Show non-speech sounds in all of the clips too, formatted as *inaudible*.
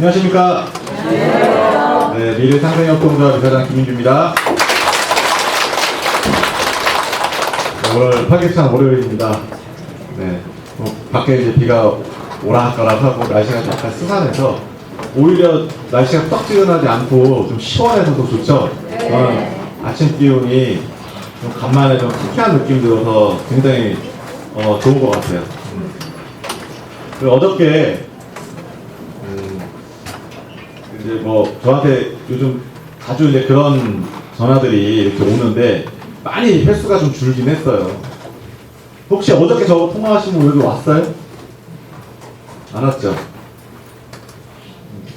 안녕하십니까? 네, 미래 상생협동조합 이사장 김민주입니다. 네, 오늘 활기찬 월요일입니다. 네, 어, 밖에 이제 비가 오락가락하고 날씨가 약간 스산해서 오히려 날씨가 떡지근하지 않고 좀 시원해서 더 좋죠. 저는 아침 기온이 좀 간만에 좀 상쾌한 느낌 들어서 굉장히 어, 좋은 것 같아요. 음. 어저께 음, 이제 뭐 저한테 요즘 자주 이제 그런 전화들이 이렇게 오는데 많이 횟수가 좀 줄긴 했어요. 혹시 어저께 저 통화하신 분 여기 왔어요? 안 왔죠?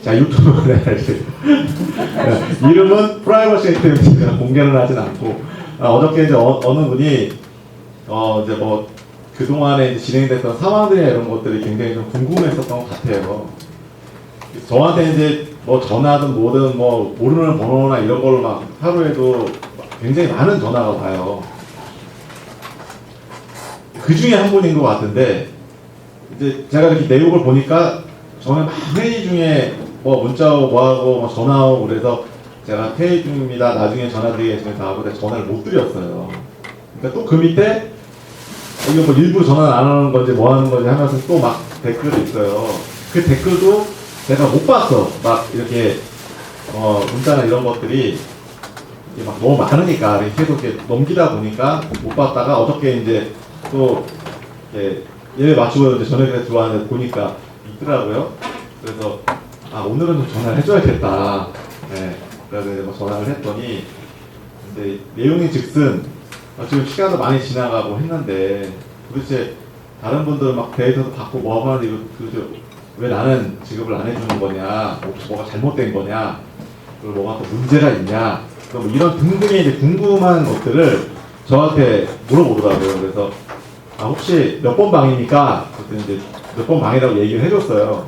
자 유튜브에 *laughs* 네, 이름은 프라이버시 제가 공개를 하진 않고 아, 어저께 이제 어, 느 분이 어 이제 뭐 그동안에 진행됐던 상황들이나 이런 것들이 굉장히 좀 궁금했었던 것 같아요. 저한테 이제 뭐 전화든 뭐든 뭐 모르는 번호나 이런 걸로 막 하루에도 굉장히 많은 전화가 와요. 그 중에 한 분인 것 같은데 이제 제가 이렇게 내용을 보니까 저는 막 회의 중에 뭐 문자 오고 뭐하고 뭐 전화 오고 그래서 제가 회의 중입니다. 나중에 전화드리겠습니다 하고 전화를 못 드렸어요. 그러니까 또 그 밑에 이거 뭐 일부 전화 안 하는 건지 뭐 하는 건지 하면서 또 막 댓글이 있어요. 그 댓글도 내가 못 봤어. 막 이렇게 어 문자나 이런 것들이 이게 막 너무 많으니까 계속 이렇게 넘기다 보니까 못 봤다가 어저께 이제 또 예, 예배 마치고 저녁에 들어왔는데 보니까 있더라고요. 그래서 아 오늘은 좀 전화를 해줘야겠다. 네, 그래서 뭐 전화를 했더니 이제 내용이 즉슨 아, 지금 시간도 많이 지나가고 했는데 도대체 다른 분들은 막 데이터도 받고 뭐 하는데 이거 도대체 왜 나는 지급을 안 해주는 거냐? 혹시 뭐가 잘못된 거냐? 그리고 뭐가 또 문제가 있냐? 그뭐 이런 등등의 이제 궁금한 것들을 저한테 물어보더라고요. 그래서 아 혹시 몇 번 방입니까? 그랬더니 이제 몇 번 방이라고 얘기를 해줬어요.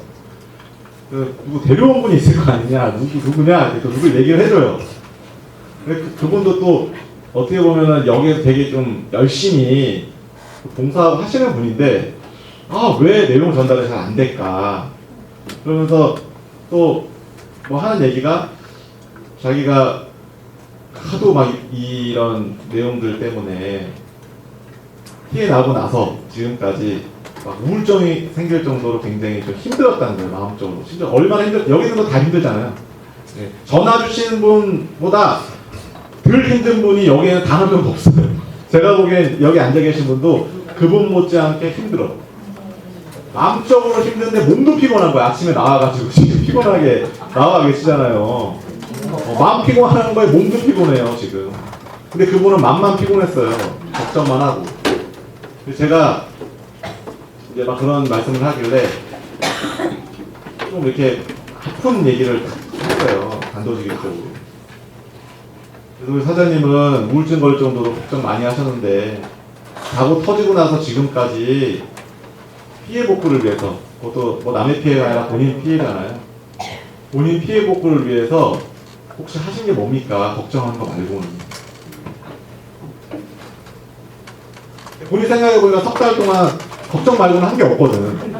그 누구 데려온 분이 있을 거 아니냐? 누구 누구냐? 그래서 누구 얘기를 해줘요. 근데 그, 그분도 또 어떻게 보면은 여기에서 되게 좀 열심히 봉사하고 하시는 분인데 아 왜 내용 전달이 잘 안 될까? 그러면서 또 뭐 하는 얘기가 자기가 하도 막 이- 이런 내용들 때문에 피해 나고 나서 지금까지 막 우울증이 생길 정도로 굉장히 좀 힘들었다는 거예요 마음적으로. 진짜 얼마나 힘들 여기 있는 거 다 힘들잖아요. 예, 전화 주시는 분보다 덜 힘든 분이 여기에는 단 한 명도 없어요. *laughs* 제가 보기엔 여기 앉아 계신 분도 그분 못지않게 힘들어 마음적으로 힘든데 몸도 피곤한 거야. 아침에 나와가지고 지금 피곤하게 나와 계시잖아요. 어, 마음 피곤한 거에 몸도 피곤해요 지금. 근데 그분은 마음만 피곤했어요. 걱정만 하고. 제가 이제 막 그런 말씀을 하길래 좀 이렇게 아픈 얘기를 했어요 단도직입적으로. 그래서 우리 사장님은 우울증 걸릴 정도로 걱정 많이 하셨는데 사고 터지고 나서 지금까지 피해 복구를 위해서. 그것도 뭐 남의 피해가 아니라 본인 피해잖아요. 본인 피해 복구를 위해서 혹시 하신 게 뭡니까? 걱정하는 거 말고는 본인 생각해보니까 석 달 동안 걱정 말고는 한 게 없거든.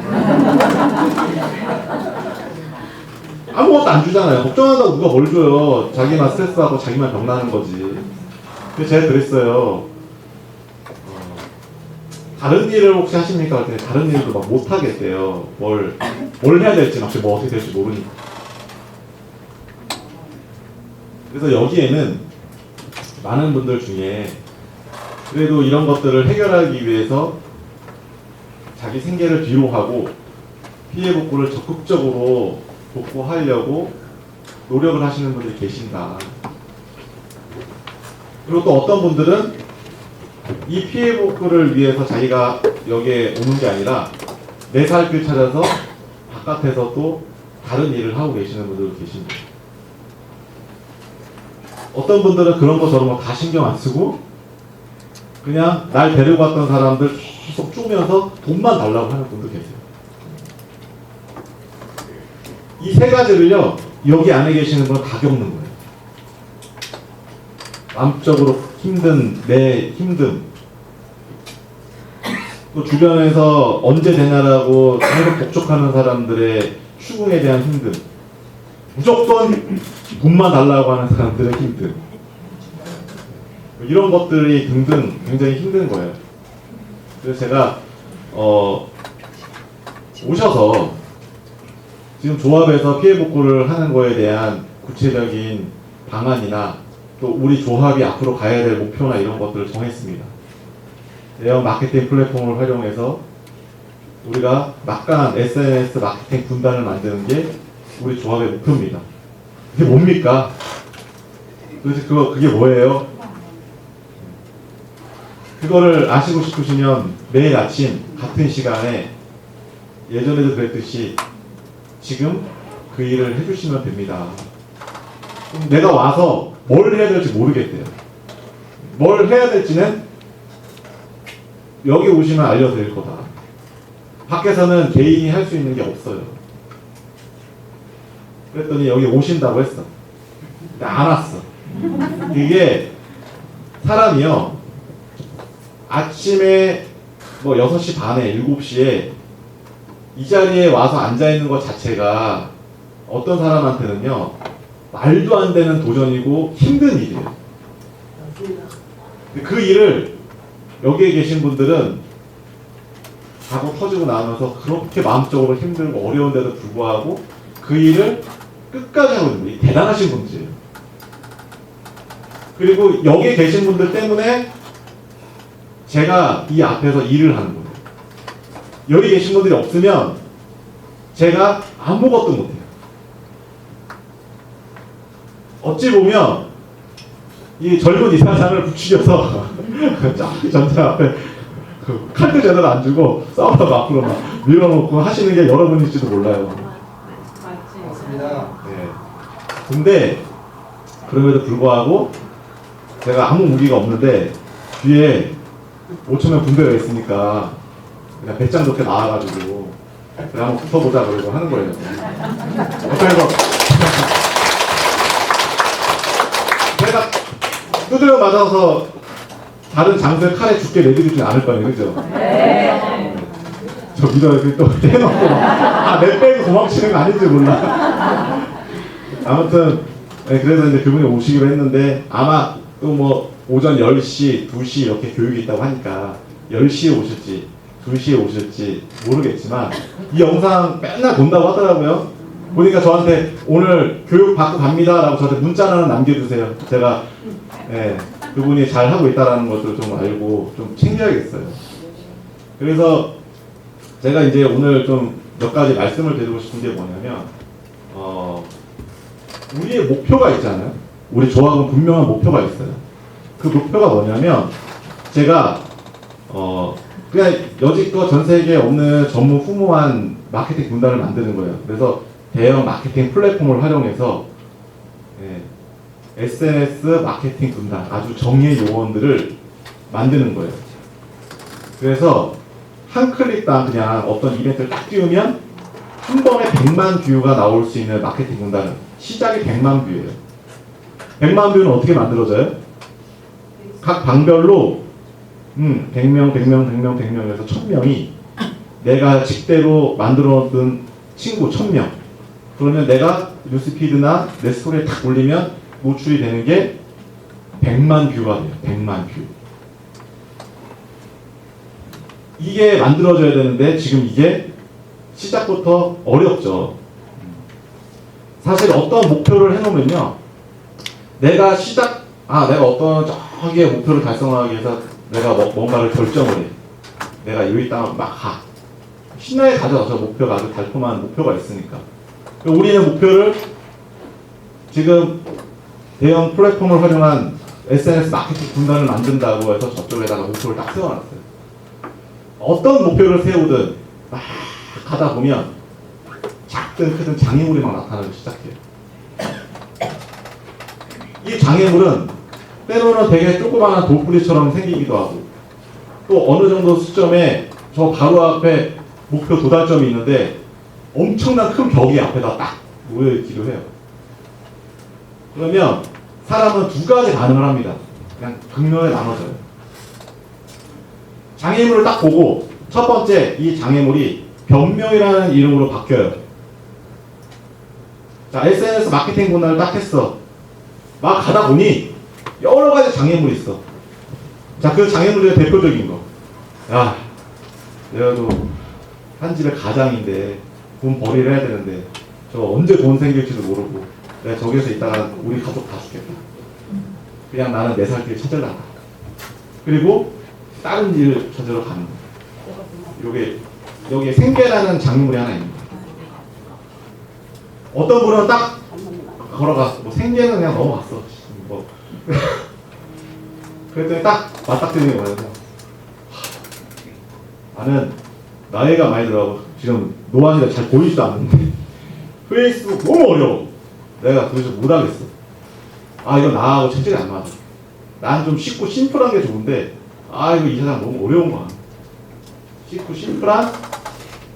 아무것도 안 주잖아요. 걱정한다고 누가 뭘 줘요? 자기만 스트레스하고 자기만 병나는 거지. 그래서 제가 그랬어요. 어, 다른 일을 혹시 하십니까? 다른 일도 막 못하겠대요 뭘, 뭘 해야 될지 막뭐 어떻게 될지 모르니까 그래서 여기에는 많은 분들 중에 그래도 이런 것들을 해결하기 위해서 자기 생계를 뒤로 하고 피해 복구를 적극적으로 복구하려고 노력을 하시는 분들이 계신다. 그리고 또 어떤 분들은 이 피해 복구를 위해서 자기가 여기에 오는 게 아니라 내 살길 찾아서 바깥에서 또 다른 일을 하고 계시는 분들도 계십니다. 어떤 분들은 그런 거 저런 거 다 신경 안 쓰고 그냥 날 데리고 갔던 사람들 계속 쪼면서 돈만 달라고 하는 분도 계세요. 이 세 가지를요 여기 안에 계시는 분은 다 겪는 거예요. 마음적으로 힘든 내 힘듦 또 주변에서 언제 되냐라고 계속 복족하는 사람들의 추궁에 대한 힘듦 무조건 돈만 달라고 하는 사람들의 힘든 이런 것들이 등등 굉장히 힘든 거예요. 그래서 제가 어 오셔서 지금 조합에서 피해 복구를 하는 거에 대한 구체적인 방안이나 또 우리 조합이 앞으로 가야 될 목표나 이런 것들을 정했습니다. 대형 마케팅 플랫폼을 활용해서 우리가 막강한 SNS 마케팅 군단을 만드는 게 우리 조합의 목표입니다. 그게 뭡니까? 도대체 그거 그게 뭐예요? 그거를 아시고 싶으시면 매일 아침 같은 시간에 예전에도 그랬듯이 지금 그 일을 해주시면 됩니다. 내가 와서 뭘 해야 될지 모르겠대요. 뭘 해야 될지는 여기 오시면 알려드릴 거다. 밖에서는 개인이 할 수 있는 게 없어요. 그랬더니 여기 오신다고 했어. 근데 안 왔어. 이게 사람이요. 아침에 뭐 6시 반에 7시에 이 자리에 와서 앉아 있는 것 자체가 어떤 사람한테는요. 말도 안 되는 도전이고 힘든 일이에요. 그 일을 여기에 계신 분들은 사고 터지고 나면서 그렇게 마음적으로 힘들고 어려운데도 불구하고 그 일을 끝까지 하거든요. 이 대단하신 분들이에요. 그리고 여기 계신 분들 때문에 제가 이 앞에서 일을 하는 거예요. 여기 계신 분들이 없으면 제가 아무것도 못해요. 어찌 보면 이 젊은 이사장을 부추겨서 *laughs* 쫙 전차 앞에 그 칼도 제대로 안 주고 싸움하고 앞으로 막 밀어놓고 하시는 게 여러분일지도 몰라요. 맞습니다. 네. 근데 그럼에도 불구하고 제가 아무 무기가 없는데 뒤에 5천 명 군대가 있으니까 그냥 배짱 좋게 나와가지고 그래 한번 붙어보자 그러고 하는 거예요. 그래서 제가 두드려 맞아서 다른 장소에 칼에 죽게 내드리진 않을 거 아니에요, 그죠? 저 믿어요. 그또 *laughs* 해놓고 아내 빼고 도망치는 거 아닌지 몰라. 아무튼 네, 그래서 이제 그분이 오시기로 했는데 아마 또 뭐 오전 10시, 2시 이렇게 교육이 있다고 하니까 10시에 오실지 2시에 오실지 모르겠지만 이 영상 맨날 본다고 하더라고요. 보니까 저한테 오늘 교육 받고 갑니다 라고 저한테 문자 하나 남겨주세요. 제가 예, 그분이 잘 하고 있다라는 것도 좀 알고 좀 챙겨야겠어요. 그래서 제가 이제 오늘 좀 몇 가지 말씀을 드리고 싶은 게 뭐냐면 어, 우리의 목표가 있잖아요. 우리 조합은 분명한 목표가 있어요. 그 목표가 뭐냐면 제가 어 그냥 여지껏 전 세계에 없는 전무 후무한 마케팅 군단을 만드는 거예요. 그래서 대형 마케팅 플랫폼을 활용해서 예, SNS 마케팅 군단 아주 정예 요원들을 만드는 거예요. 그래서 한 클릭당 그냥 어떤 이벤트를 딱 띄우면 한 번에 100만 뷰가 나올 수 있는 마케팅 군단은 시작이 100만 뷰예요. 100만 뷰는 어떻게 만들어져요? 각 방별로 음, 100명, 100명, 100명, 100명에서 1000명이 내가 직대로 만들어둔 친구 1000명 그러면 내가 뉴스피드나 내 스토리에 탁 올리면 노출이 되는 게 100만 뷰가 돼요. 100만 뷰. 이게 만들어져야 되는데 지금 이게 시작부터 어렵죠. 사실 어떤 목표를 해놓으면요. 내가 시작, 아, 내가 어떤 저기의 목표를 달성하기 위해서 내가 뭐- 뭔가를 결정을 해. 내가 여기 땅을 막 가. 신나게 가져. 저 목표가 아주 달콤한 목표가 있으니까. 우리는 목표를 지금 대형 플랫폼을 활용한 SNS 마케팅 군단을 만든다고 해서 저쪽에다가 목표를 딱 세워놨어요. 어떤 목표를 세우든 막 가다 보면 작든 크든 장애물이 막 나타나기 시작해요. 이 장애물은 때로는 되게 조그마한 돌뿌리처럼 생기기도 하고 또 어느 정도 수점에 저 바로 앞에 목표 도달점이 있는데 엄청난 큰 벽이 앞에다 딱 놓여있기도 해요. 그러면 사람은 두 가지 반응을 합니다. 그냥 극명에 나눠져요. 장애물을 딱 보고 첫 번째 이 장애물이 변명이라는 이름으로 바뀌어요. 자, SNS 마케팅 분야를 딱 했어. 막 가다 보니 여러 가지 장애물이 있어. 자, 그 장애물 중에 대표적인 거. 야, 내가도 한 집의 가장인데 돈 벌이를 해야 되는데 저 언제 돈 생길지도 모르고 내가 저기서 있다가 우리 가족 다 죽겠다. 그냥 나는 내 살길 찾으려고. 그리고 다른 일을 찾으러 가는 거. 요게 여기에 생계라는 장물이 하나 있는 거야. 어떤 분은 딱 걸어갔어. 뭐 생계는 그냥 넘어갔어. 뭐 *laughs* 그랬더니 딱 맞닥뜨리는 게 하, 나는 나이가 많이 들어가고 지금 노안이라 잘 보이지도 않는데 *laughs* 페이스북 너무 어려워. 내가 도대체 못하겠어. 아 이거 나하고 체질이 안 맞아. 난 좀 쉽고 심플한 게 좋은데 아 이거 이 세상 너무 어려운 거야. 쉽고 심플한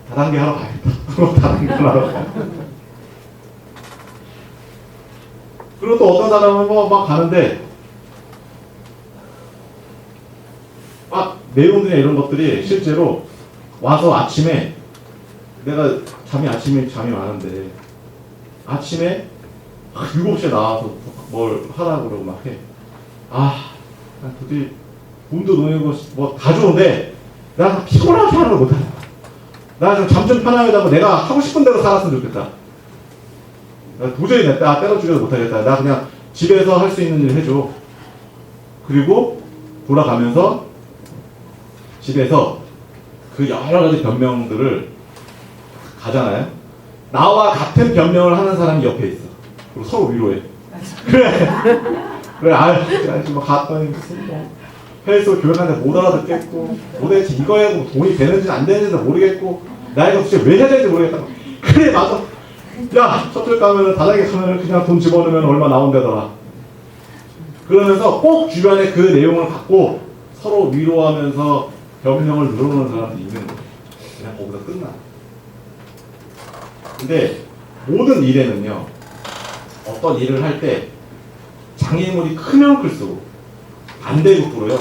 다단계 하러 가야겠다. *laughs* 다단계 하러 가. 그리고 또 어떤 사람은 뭐 막 가는데 막 내용들이나 이런 것들이 실제로 와서 아침에 내가 잠이 아침에 잠이 많은데 아침에 막 *laughs* 7시에 나와서 뭘 하라고 그러고 막 해. 아, 난 도저히 몸도 노이고 뭐다 좋은데 나 하는 걸 못하는 거야. 나좀 잠 좀 편하게 자고 내가 하고 싶은 대로 살았으면 좋겠다. 나 도저히 내나 때려 죽여도 못하겠다. 나 그냥 집에서 할 수 있는 일 해줘. 그리고 돌아가면서 집에서 그 여러 가지 변명들을 가잖아요. 나와 같은 변명을 하는 사람이 옆에 있어. 그리고 서로 위로해. 그래. 그래, 아유, 아유, 뭐 갔더니 뭐 헬스 교육하는데 못 알아듣겠고, 도대체 이거에 뭐 돈이 되는지 안 되는지도 모르겠고, 나 이거 도대체 왜 해야 되는지 모르겠다. 그래, 맞아. 야, 셔틀 가면은 다닥에 가면은 그냥 돈 집어넣으면 얼마 나온다더라. 그러면서 꼭 주변에 그 내용을 갖고 서로 위로하면서 변명을 늘어놓는 사람들이 있는 거예요. 그냥 거기서 끝나. 근데 모든 일에는요, 어떤 일을 할 때 장애물이 크면 클수록 반대급부로요.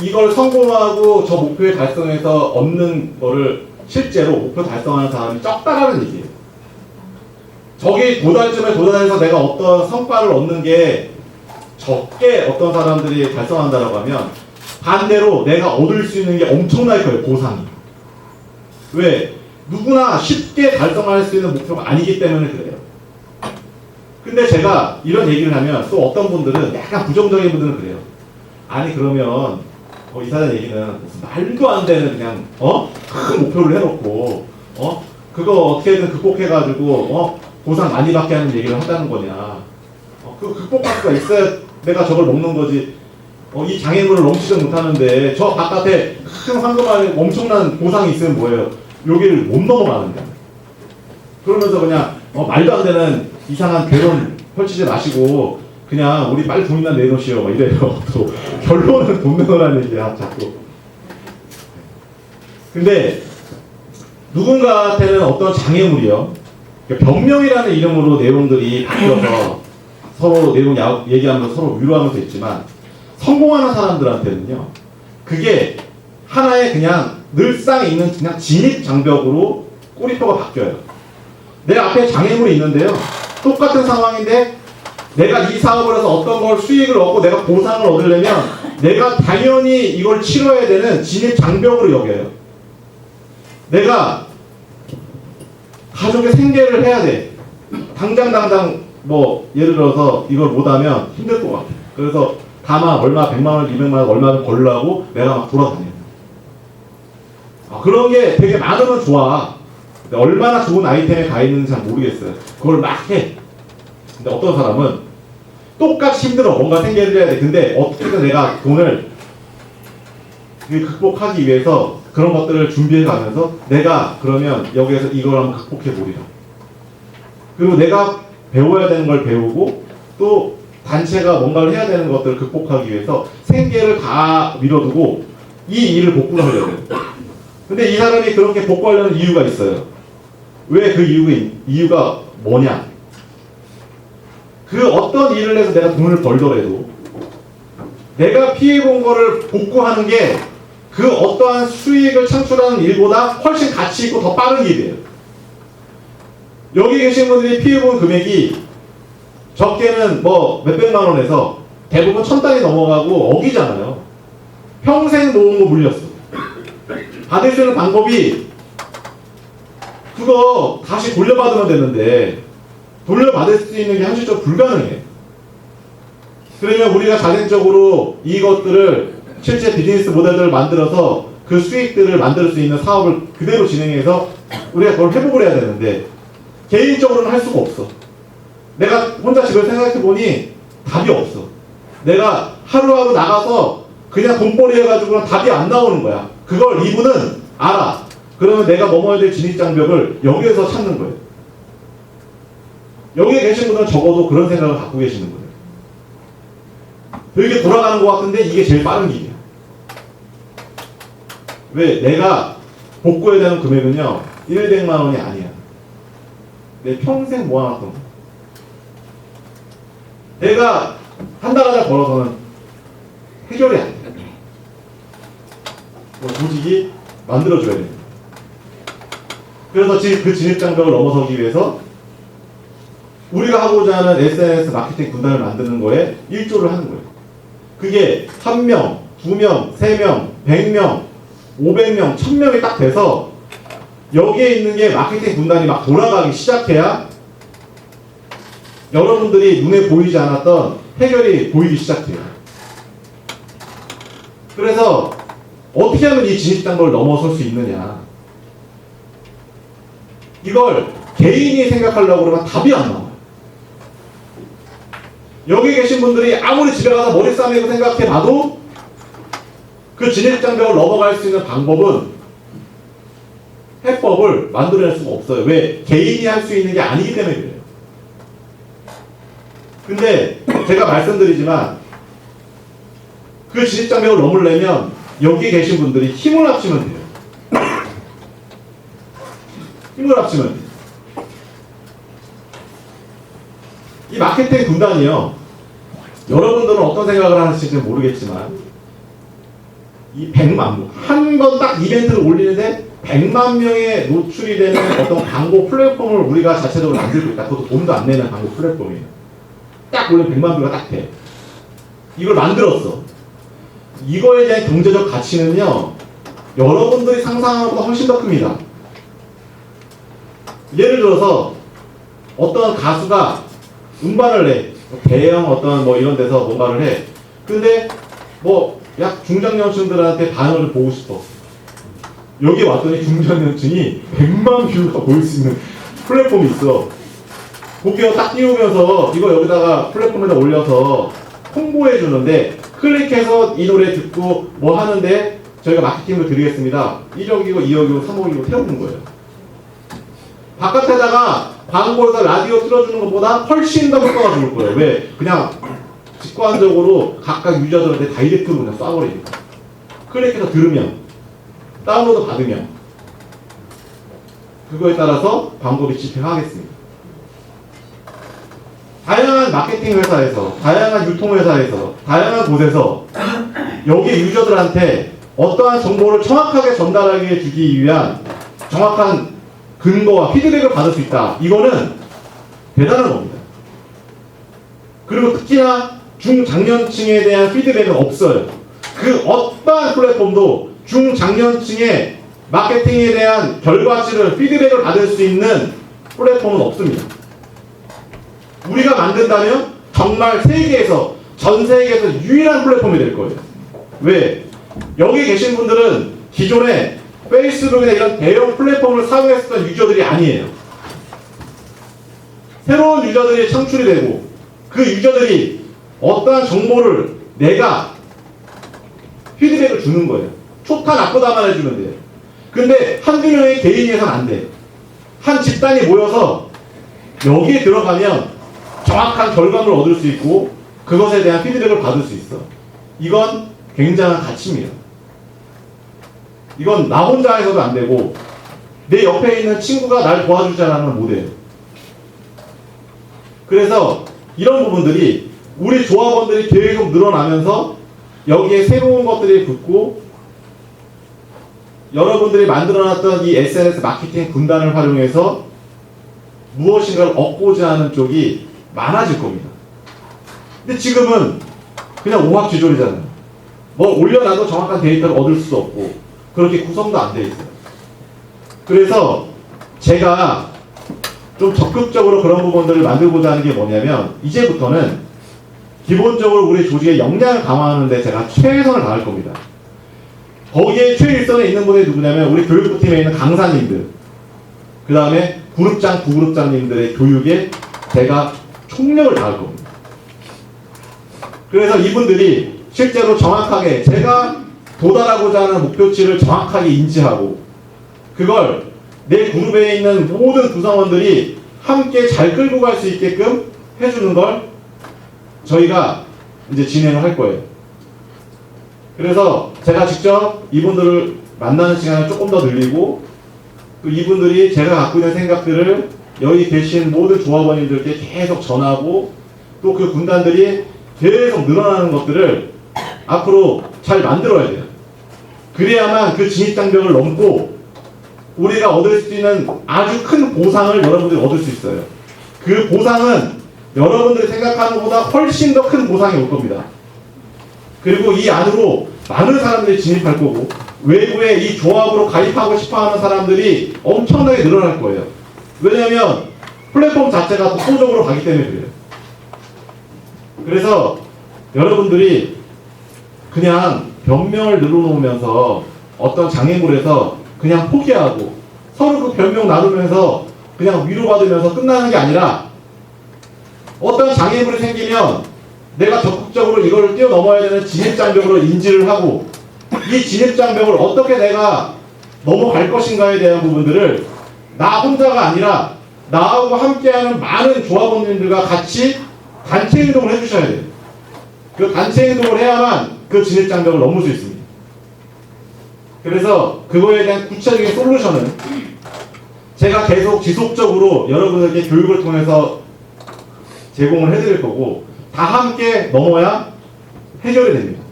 이걸 성공하고 저 목표에 달성해서 얻는 거를 실제로 목표 달성하는 사람이 적다라는 얘기예요. 저기 도달점에 도달해서 내가 어떤 성과를 얻는 게 적게 어떤 사람들이 달성한다라고 하면 반대로 내가 얻을 수 있는 게 엄청날 거예요, 보상이. 왜? 누구나 쉽게 달성할 수 있는 목표가 아니기 때문에 그래요. 근데 제가 이런 얘기를 하면 또 어떤 분들은 약간 부정적인 분들은 그래요. 아니 그러면 어, 이사장 얘기는 무슨 말도 안 되는 그냥 어? 큰 목표를 해놓고 어? 그거 어떻게든 극복해가지고 어? 보상 많이 받게 하는 얘기를 한다는 거냐. 어, 그 극복할 수가 있어야 내가 저걸 먹는 거지. 어, 이 장애물을 넘치지 못하는데 저 바깥에 큰 황금 안에 엄청난 보상이 있으면 뭐예요? 여기를 못 넘어가는데. 그러면서 그냥 어, 말도 안 되는 이상한 괴론 펼치지 마시고 그냥 우리 빨리 돈이나 내놓으시오 막 이래요. *laughs* 또 결론은 돈 내놓으라는 얘기야 자꾸. 근데 누군가한테는 어떤 장애물이요. 그러니까 병명이라는 이름으로 내용들이 바뀌어서 *laughs* 서로 내용 야- 얘기하면서 서로 위로하면서 있지만 성공하는 사람들한테는요. 그게 하나의 그냥 늘상 있는 그냥 진입 장벽으로 꼬리표가 바뀌어요. 내 앞에 장애물이 있는데요. 똑같은 상황인데 내가 이 사업을 해서 어떤 걸 수익을 얻고 내가 보상을 얻으려면 내가 당연히 이걸 치러야 되는 진입 장벽으로 여겨요. 내가 가족의 생계를 해야 돼. 당장 당장 뭐 예를 들어서 이걸 못하면 힘들 것 같아. 그래서 다마 얼마 백만 원, 이백만 원 얼마를 벌려고 내가 막 돌아다녀. 아, 그런 게 되게 많으면 좋아. 얼마나 좋은 아이템에 가 있는지 잘 모르겠어요. 그걸 막 해. 근데 어떤 사람은 똑같이 힘들어. 뭔가 해야 돼. 근데 어떻게든 내가 돈을 그 극복하기 위해서 그런 것들을 준비해 가면서 내가 그러면 여기에서 이걸 한번 극복해 보리라. 그리고 내가 배워야 되는 걸 배우고 또 단체가 뭔가를 해야 되는 것들을 극복하기 위해서 생계를 다 밀어두고 이 일을 복구를 하려고 해요. 근데 이 사람이 그렇게 복구하려는 이유가 있어요. 왜 그 이유가, 이유가 뭐냐? 그 어떤 일을 해서 내가 돈을 벌더라도 내가 피해본 거를 복구하는 게 그 어떠한 수익을 창출하는 일보다 훨씬 가치 있고 더 빠른 일이에요. 여기 계신 분들이 피해본 금액이 적게는 뭐 몇백만 원에서 대부분 천 단위 넘어가고 억이잖아요. 평생 모은 거 물렸어. 받을 수 있는 방법이 그거 다시 돌려받으면 되는데 돌려받을 수 있는 게 현실적으로 불가능해. 그러면 우리가 자생적으로 이것들을 실제 비즈니스 모델들을 만들어서 그 수익들을 만들 수 있는 사업을 그대로 진행해서 우리가 그걸 회복을 해야 되는데 개인적으로는 할 수가 없어. 내가 혼자 집을 생각해 보니 답이 없어. 내가 하루하루 나가서 그냥 돈벌이 해가지고는 답이 안 나오는 거야. 그걸 이분은 알아. 그러면 내가 넘어야 될 진입장벽을 여기에서 찾는 거예요. 여기에 계신 분은 적어도 그런 생각을 갖고 계시는 거예요. 되게 돌아가는 것 같은데 이게 제일 빠른 길이야. 왜? 내가 복구해야 되는 금액은요, 100만 원이 아니야. 내 평생 모아놨던 거. 내가 한달 하나 벌어서는 해결이 안 돼. 뭐 조직이 만들어줘야 돼. 그래서 그 진입 장벽을 넘어서기 위해서 우리가 하고자 하는 SNS 마케팅 군단을 만드는 거에 일조를 하는 거예요. 그게 한 명, 두 명, 세 명, 백 명, 오백 명, 천 명이 딱 돼서 여기에 있는 게 마케팅 군단이 막 돌아가기 시작해야 여러분들이 눈에 보이지 않았던 해결이 보이기 시작해요. 그래서 어떻게 하면 이 진입 장벽을 넘어설 수 있느냐. 이걸 개인이 생각하려고 그러면 답이 안 나와요. 여기 계신 분들이 아무리 집에 가서 머리 싸매고 생각해 봐도 그 진입장벽을 넘어갈 수 있는 방법은 해법을 만들어낼 수가 없어요. 왜? 개인이 할 수 있는 게 아니기 때문에 그래요. 근데 제가 말씀드리지만 그 진입장벽을 넘으려면 여기 계신 분들이 힘을 합치면 돼요. 힘을 합치면. 이 마케팅 군단이요. 여러분들은 어떤 생각을 하실지 모르겠지만 이 100만 한번 딱 이벤트를 올리는데 100만 명의 노출이 되는 어떤 광고 플랫폼을 우리가 자체적으로 만들고 있다. 그것도 돈도 안 내는 광고 플랫폼이에요. 딱 올리면 100만 뷰가 딱 돼. 이걸 만들었어. 이거에 대한 경제적 가치는요. 여러분들이 상상하는 것보다 훨씬 더 큽니다. 예를 들어서 어떤 가수가 음반을 내 대형 어떤 뭐 이런 데서 뭔가를 해. 근데 뭐 약 중장년층들한테 반응을 좀 보고 싶어. 여기 왔더니 중장년층이 100만 뷰가 보일 수 있는 플랫폼이 있어. 거기에 딱 띄우면서 이거 여기다가 플랫폼에다 올려서 홍보해 주는데 클릭해서 이 노래 듣고 뭐 하는데 저희가 마케팅을 드리겠습니다. 1억이고 2억이고 3억이고 태우는 거예요 바깥에다가 광고에서 라디오 틀어주는 것보다 훨씬 더 효과가 좋을 거예요. 왜? 그냥 직관적으로 각각 유저들한테 다이렉트로 그냥 쏴버리니까. 클릭해서 들으면, 다운로드 받으면, 그거에 따라서 광고비 집행하겠습니다. 다양한 마케팅 회사에서, 다양한 유통 회사에서, 다양한 곳에서 여기 유저들한테 어떠한 정보를 정확하게 전달하게 주기 위한 정확한 근거와 피드백을 받을 수 있다. 이거는 대단한 겁니다. 그리고 특히나 중장년층에 대한 피드백은 없어요. 그 어떠한 플랫폼도 중장년층의 마케팅에 대한 결과치를 피드백을 받을 수 있는 플랫폼은 없습니다. 우리가 만든다면 정말 세계에서 전 세계에서 유일한 플랫폼이 될 거예요. 왜? 여기 계신 분들은 기존에 페이스북이나 이런 대형 플랫폼을 사용했었던 유저들이 아니에요. 새로운 유저들이 창출이 되고 그 유저들이 어떠한 정보를 내가 피드백을 주는 거예요. 좋다 나쁘다만 해주면 돼요. 근데 한두 명의 개인이 해서는 안 돼. 한 집단이 모여서 여기에 들어가면 정확한 결과물을 얻을 수 있고 그것에 대한 피드백을 받을 수 있어. 이건 굉장한 가치입니다. 이건 나 혼자 해서도 안 되고 내 옆에 있는 친구가 날 않으면 못해요. 그래서 이런 부분들이 우리 조합원들이 계속 늘어나면서 여기에 새로운 것들이 붙고 여러분들이 만들어놨던 이 SNS 마케팅 군단을 활용해서 무엇인가를 얻고자 하는 쪽이 많아질 겁니다. 근데 지금은 그냥 오합지졸이잖아요. 뭘 올려놔도 정확한 데이터를 얻을 수도 없고 그렇게 구성도 안 돼 있어요. 그래서 제가 좀 적극적으로 그런 부분들을 만들고자 하는 게 뭐냐면 이제부터는 기본적으로 우리 조직의 역량을 강화하는데 제가 최선을 다할 겁니다. 거기에 최일선에 있는 분이 누구냐면 우리 교육부팀에 있는 강사님들 그 다음에 그룹장, 부그룹장님들의 교육에 제가 총력을 다할 겁니다. 그래서 이분들이 실제로 정확하게 제가 도달하고자 하는 목표치를 정확하게 인지하고 그걸 내 그룹에 있는 모든 구성원들이 함께 잘 끌고 갈 수 있게끔 해주는 걸 저희가 이제 진행을 할 거예요. 그래서 제가 직접 이분들을 만나는 시간을 조금 더 늘리고 또 이분들이 제가 갖고 있는 생각들을 여기 계신 모든 조합원님들께 계속 전하고 또 그 군단들이 계속 늘어나는 것들을 앞으로 잘 만들어야 돼요. 그래야만 그 진입장벽을 넘고 우리가 얻을 수 있는 아주 큰 보상을 여러분들이 얻을 수 있어요. 그 보상은 여러분들이 생각하는 것보다 훨씬 더 큰 보상이 올 겁니다. 그리고 이 안으로 많은 사람들이 진입할 거고 외부에 이 조합으로 가입하고 싶어하는 사람들이 엄청나게 늘어날 거예요. 왜냐하면 플랫폼 자체가 독보적으로 가기 때문에 그래요. 그래서 여러분들이 그냥 변명을 늘어놓으면서 어떤 장애물에서 그냥 포기하고 서로 그 변명 나누면서 그냥 위로받으면서 끝나는 게 아니라 어떤 장애물이 생기면 내가 적극적으로 이걸 뛰어넘어야 되는 진입장벽으로 인지를 하고 이 진입장벽을 어떻게 내가 넘어갈 것인가에 대한 부분들을 나 혼자가 아니라 나하고 함께하는 많은 조합원님들과 같이 단체 행동을 해주셔야 돼요. 그 단체 행동을 해야만 그 진입장벽을 넘을 수 있습니다. 그래서 그거에 대한 구체적인 솔루션은 제가 계속 지속적으로 여러분에게 교육을 통해서 제공을 해드릴 거고 다 함께 넘어야 해결이 됩니다.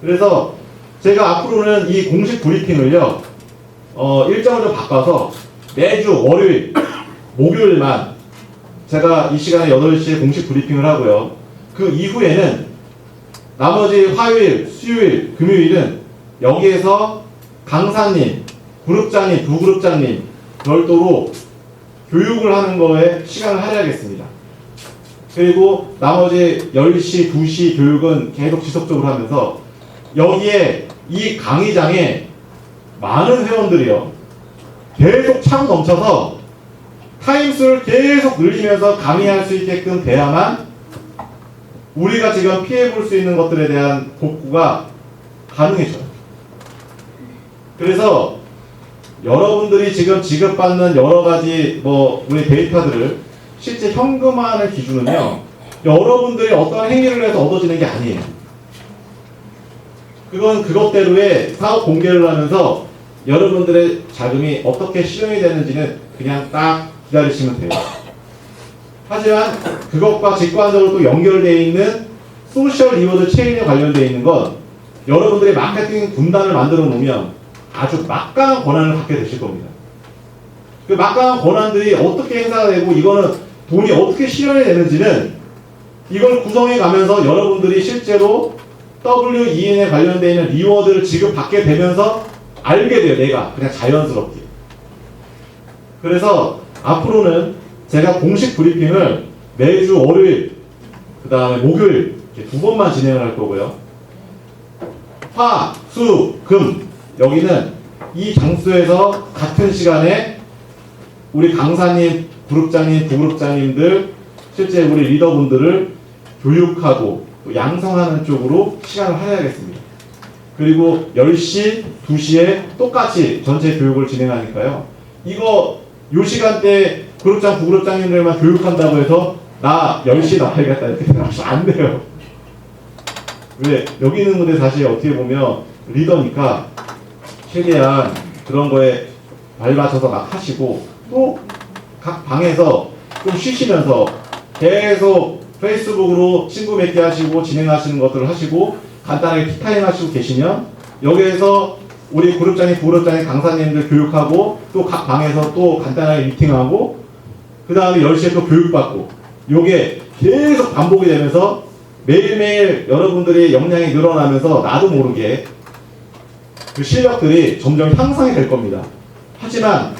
그래서 제가 앞으로는 이 공식 브리핑을요 어, 일정을 좀 바꿔서 매주 월요일, 목요일만 제가 이 시간에 8시에 공식 브리핑을 하고요. 그 이후에는 나머지 화요일, 수요일, 금요일은 여기에서 강사님, 그룹장님, 부그룹장님 별도로 교육을 하는 거에 시간을 할애하겠습니다. 그리고 나머지 10시, 2시 교육은 계속 지속적으로 하면서 여기에 이 강의장에 많은 회원들이요. 계속 차고 넘쳐서 타임수를 계속 늘리면서 강의할 수 있게끔 돼야만 우리가 지금 피해 볼 수 있는 것들에 대한 복구가 가능해져요. 그래서 여러분들이 지금 지급받는 여러 가지 뭐 우리 데이터들을 실제 현금화하는 기준은요. 여러분들이 어떤 행위를 해서 얻어지는 게 아니에요. 그건 그것대로의 사업 공개를 하면서 여러분들의 자금이 어떻게 실현이 되는지는 그냥 딱 기다리시면 돼요. 하지만 그것과 직관적으로 또 연결되어 있는 소셜 리워드 체인에 관련되어 있는 건 여러분들이 마케팅 군단을 만들어 놓으면 아주 막강한 권한을 갖게 되실 겁니다. 그 막강한 권한들이 어떻게 행사가 되고 이거는 돈이 어떻게 실현이 되는지는 이걸 구성해 가면서 여러분들이 실제로 WEN에 관련되어 있는 리워드를 지급받게 되면서 알게 돼요. 내가 그냥 자연스럽게. 그래서 앞으로는 제가 공식 브리핑을 매주 월요일, 그 다음에 목요일 두 번만 진행을 할 거고요. 화, 수, 금 여기는 이 장소에서 같은 시간에 우리 강사님, 그룹장님, 부그룹장님들 실제 우리 리더분들을 교육하고 또 양성하는 쪽으로 시간을 할애하겠습니다. 그리고 10시, 2시에 똑같이 전체 교육을 진행하니까요. 이거 요 시간대 그룹장, 부그룹장님들만 교육한다고 해서 나 10시 나와야겠다 이렇게 생각하시면 안 돼요. 왜? 여기 있는 분들 사실 어떻게 보면 리더니까 최대한 그런 거에 발맞춰서 막 하시고 또 각 방에서 좀 쉬시면서 계속 페이스북으로 친구 맺기 하시고 진행하시는 것들을 하시고 간단하게 티타임 하시고 계시면 여기에서 우리 그룹장님, 부그룹장님, 강사님들 교육하고 또 각 방에서 또 간단하게 미팅하고 그 다음에 10시에 또 교육받고 요게 계속 반복이 되면서 매일매일 여러분들이 역량이 늘어나면서 나도 모르게 그 실력들이 점점 향상이 될 겁니다. 하지만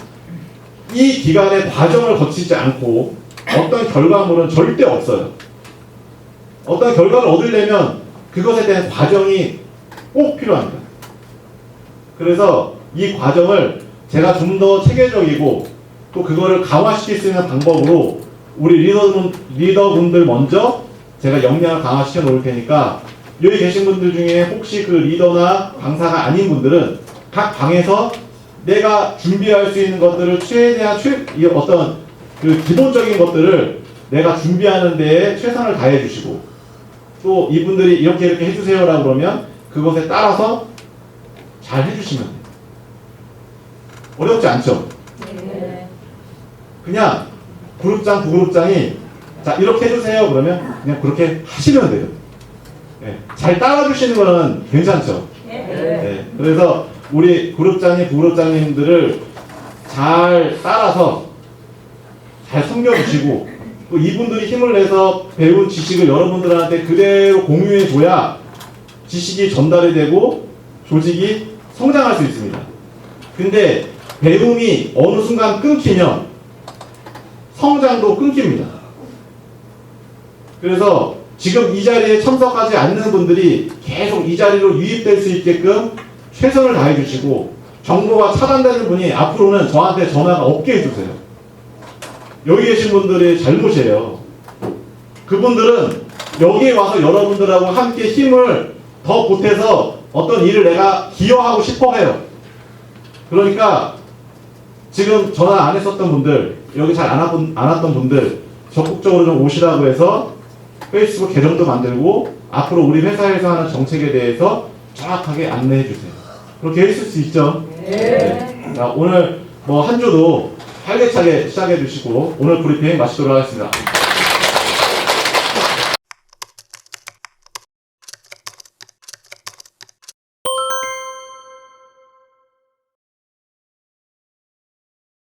이 기간의 과정을 거치지 않고 어떤 결과물은 절대 없어요. 어떤 결과를 얻으려면 그것에 대한 과정이 꼭 필요합니다. 그래서 이 과정을 제가 좀 더 체계적이고 또 그거를 강화시킬 수 있는 방법으로 우리 리더분, 리더분들 먼저 제가 역량을 강화시켜 놓을 테니까 여기 계신 분들 중에 혹시 그 리더나 강사가 아닌 분들은 각 방에서 내가 준비할 수 있는 것들을 최대한 최, 이 어떤 그 기본적인 것들을 내가 준비하는 데에 최선을 다해 주시고 또 이분들이 이렇게 이렇게 해주세요라고 그러면 그것에 따라서 잘 해주시면 돼요. 어렵지 않죠? 네. 그냥 그룹장, 부그룹장이 자 이렇게 해주세요 그러면 그냥 그렇게 하시면 돼요. 예, 잘 따라주시는 거는 괜찮죠. 네. 네, 그래서 우리 그룹장님, 부그룹장님들을 잘 따라서 잘 섬겨주시고 또 이분들이 힘을 내서 배운 지식을 여러분들한테 그대로 공유해 줘야 지식이 전달이 되고 조직이 성장할 수 있습니다. 근데 배움이 어느 순간 끊기면 성장도 끊깁니다. 그래서 지금 이 자리에 참석하지 않는 분들이 계속 이 자리로 유입될 수 있게끔 최선을 다해 주시고 정보가 차단되는 분이 앞으로는 저한테 전화가 없게 해주세요. 여기 계신 분들의 잘못이에요. 그분들은 여기에 와서 여러분들하고 함께 힘을 더 보태서 어떤 일을 내가 기여하고 싶어 해요. 그러니까 지금 전화 안 했었던 분들, 여기 잘 안 왔던 분들 적극적으로 좀 오시라고 해서 페이스북 계정도 만들고 앞으로 우리 회사에서 하는 정책에 대해서 정확하게 안내해 주세요. 그렇게 했을 수 있죠. 네. 자, 오늘 뭐 한 주도 활기차게 시작해 주시고 오늘 브리핑 마치도록 하겠습니다.